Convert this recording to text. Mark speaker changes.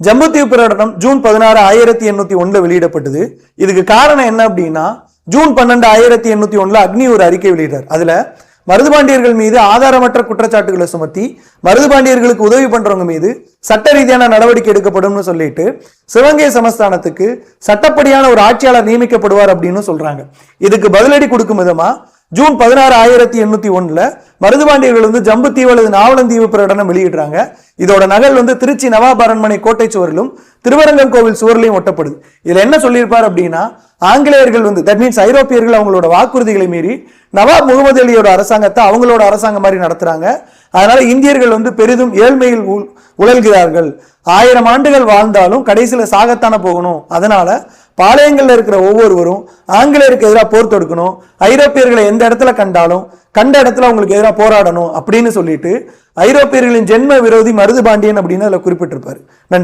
Speaker 1: ஜம்புத்தீவு பிரகடனம் ஜூன் பதினாறு ஆயிரத்தி எண்ணூத்தி ஒன்னு வெளியிடப்பட்டது. இதுக்கு காரணம் என்ன அப்படின்னா ஜூன் பன்னெண்டு ஆயிரத்தி எண்ணூத்தி ஒன்னுல அக்னி ஒரு அறிக்கை வெளியிட்டார். அதுல மருதுபாண்டியர்கள் மீது ஆதாரமற்ற குற்றச்சாட்டுகளை சுமத்தி மருதுபாண்டியர்களுக்கு உதவி பண்றவங்க மீது சட்ட ரீதியான நடவடிக்கை எடுக்கப்படும்னு சொல்லிட்டு சிவகங்கை சமஸ்தானத்துக்கு சட்டப்படியான ஒரு ஆட்சியாளர் நியமிக்கப்படுவார் அப்படின்னு சொல்றாங்க. இதுக்கு பதிலடி கொடுக்கும் விதமா ஜூன் பதினாறு ஆயிரத்தி எண்ணூத்தி ஒன்றுல மருதுபாண்டியர்கள் வந்து ஜம்புத்தீவு அல்லது நாவலந்தீவு பிரகடனம் வெளியிடுறாங்க. இதோட நகல் வந்து திருச்சி நவாப் அரண்மனை கோட்டை சுவரிலும் திருவரங்கம் கோவில் சுவரிலையும் ஒட்டப்படுது. இதுல என்ன சொல்லியிருப்பார் அப்படின்னா ஆங்கிலேயர்கள் வந்து தட் மீன்ஸ் ஐரோப்பியர்கள் அவங்களோட வாக்குறுதிகளை மீறி நவாப் முகமது அலியோட அரசாங்கத்தை அவங்களோட அரசாங்கம் மாதிரி நடத்துறாங்க. அதனால இந்தியர்கள் வந்து பெரிதும் ஏழ்மையில் உ- உழல்கிறார்கள். ஆயிரம் ஆண்டுகள் வாழ்ந்தாலும் கடைசியில சாகத்தான போகணும். அதனால பாளையங்கள்ல இருக்கிற ஒவ்வொருவரும் ஆங்கிலேயருக்கு எதிராக போர் தொடுக்கணும் ஐரோப்பியர்களை எந்த இடத்துல கண்டாலும் கண்ட இடத்துல அவங்களுக்கு எதிராக போராடணும் அப்படின்னு சொல்லிட்டு ஐரோப்பியர்களின் ஜென்ம விரோதி மருது பாண்டியன் அப்படின்னு அதுல குறிப்பிட்டிருப்பாரு. நன்றி.